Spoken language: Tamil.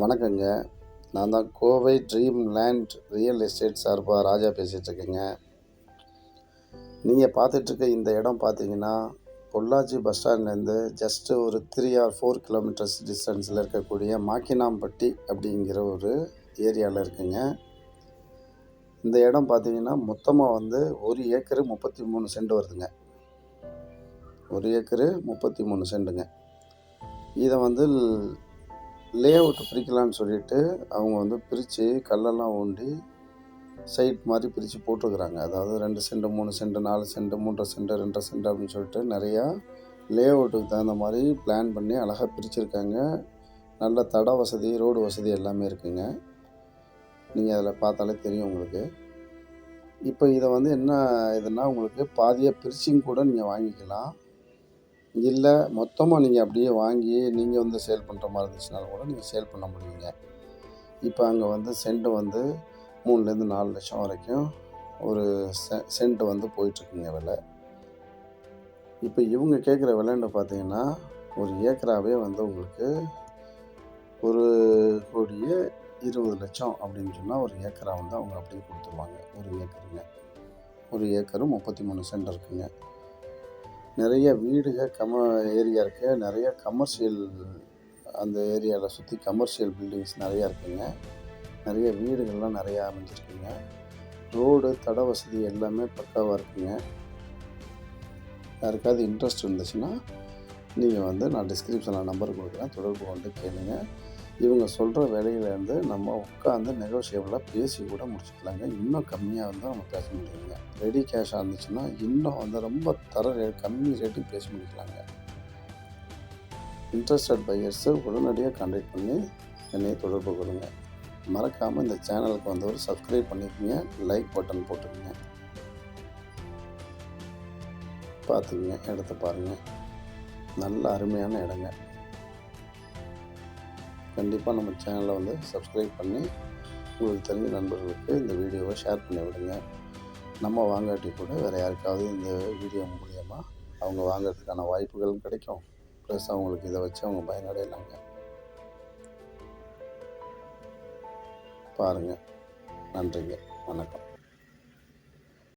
வணக்கங்க. நான் தான் Kovai dream land real estate சார்பாக ராஜா பேசிகிட்ருக்கேங்க நீங்கள் பார்த்துட்ருக்க இந்த இடம் பார்த்தீங்கன்னா பொள்ளாச்சி பஸ் ஸ்டாண்ட்லேருந்து ஜஸ்ட்டு ஒரு த்ரீ ஆர் ஃபோர் கிலோமீட்டர்ஸ் டிஸ்டன்ஸில் இருக்கக்கூடிய மாக்கினாம்பட்டி அப்படிங்கிற ஒரு ஏரியாவில் இருக்குங்க. இந்த இடம் பார்த்தீங்கன்னா மொத்தமாக வந்து ஒரு ஏக்கரு முப்பத்தி மூணு சென்ட் வருதுங்க. ஒரு ஏக்கரு முப்பத்தி மூணு சென்ட்டுங்க. இதை வந்து லே அவுட்டு பிரிக்கலான்னு சொல்லிட்டு அவங்க வந்து பிரித்து கல்லெல்லாம் ஊண்டி சைட் மாதிரி பிரித்து போட்டுருக்குறாங்க. அதாவது ரெண்டு சென்ட் மூணு சென்ட் நாலு சென்ட் மூன்றரை சென்ட் ரெண்டரை சென்ட் அப்படின்னு சொல்லிட்டு நிறையா லே அவுட்டுக்கு தகுந்த மாதிரி பிளான் பண்ணி அழகாக பிரிச்சுருக்காங்க. நல்ல தட வசதி ரோடு வசதி எல்லாமே இருக்குங்க. நீங்கள் அதில் பார்த்தாலே தெரியும் உங்களுக்கு. இப்போ இதை வந்து என்ன இதுன்னா உங்களுக்கு பாதியாக பிரிச்சிங் கூட நீங்கள் வாங்கிக்கலாம். இல்லை மொத்தமாக நீங்கள் அப்படியே வாங்கி நீங்கள் வந்து சேல் பண்ணுற மாதிரி இருந்துச்சுனாலும் கூட நீங்கள் சேல் பண்ண முடியுங்க. இப்போ அங்கே வந்து சென்ட் வந்து மூணுலேருந்து நாலு லட்சம் வரைக்கும் ஒரு செ சென்ட் வந்து போயிட்டுருக்குங்க விலை. இப்போ இவங்க கேட்குற விலைன்னு பார்த்தீங்கன்னா ஒரு ஏக்கராகவே வந்து உங்களுக்கு ஒரு கோடியே இருபது லட்சம் அப்படின்னு சொன்னால் ஒரு ஏக்கரா வந்து அவங்க அப்படியே கொடுத்துருவாங்க. ஒரு ஏக்கருங்க. ஒரு ஏக்கரும் முப்பத்தி மூணு சென்ட் இருக்குங்க. நிறைய வீடுக கம ஏரியா இருக்குது நிறைய கமர்ஷியல் அந்த ஏரியாவில் சுற்றி கமர்ஷியல் பில்டிங்ஸ் நிறையா இருக்குங்க. நிறைய வீடுகள்லாம் நிறையா அமைஞ்சிருக்குங்க. ரோடு தட வசதி எல்லாமே பக்காவாக இருக்குங்க. யாருக்காவது இன்ட்ரெஸ்ட் இருந்துச்சுன்னா நீங்கள் வந்து நான் டிஸ்கிரிப்ஷனில் நம்பர் கொடுக்குறேன். தொடர்பு கொண்டு கேளுங்க. இவங்க சொல்கிற வேலையிலேருந்து நம்ம உட்காந்து நெகோஷியபிளாக பேசி கூட முடிச்சுக்கலாங்க. இன்னும் கம்மியாக வந்து நம்ம பேச முடியுங்க ரெடி கேஷாக இருந்துச்சுன்னா இன்னும் வந்து ரொம்ப தர ரே கம்மி ரேட்டுக்கு பேசி முடிக்கலாங்க இன்ட்ரெஸ்டட் பையர்ஸு உடனடியாக கான்டாக்ட் பண்ணி என்னை தொடர்பு கொள்ளுங்க. மறக்காமல் இந்த சேனலுக்கு வந்து ஒரு சப்ஸ்கிரைப் பண்ணிக்கோங்க. லைக் பட்டன் போட்டுக்கோங்க. பார்த்துக்குங்க. இடத்த பாருங்கள் நல்ல அருமையான இடங்க. கண்டிப்பாக நம்ம சேனலை வந்து சப்ஸ்கிரைப் பண்ணி உங்களுக்கு தெரிஞ்ச நண்பர்களுக்கு இந்த வீடியோவை ஷேர் பண்ணி விடுங்க. நம்ம வாங்காட்டி கூட வேறு யாருக்காவது இந்த வீடியோ மூலியமாக அவங்க வாங்கிறதுக்கான வாய்ப்புகளும் கிடைக்கும். ப்ளஸ் அவங்களுக்கு இதை வச்சு அவங்க பயனடையலாங்க. பாருங்கள் நன்றிங்க. வணக்கம்.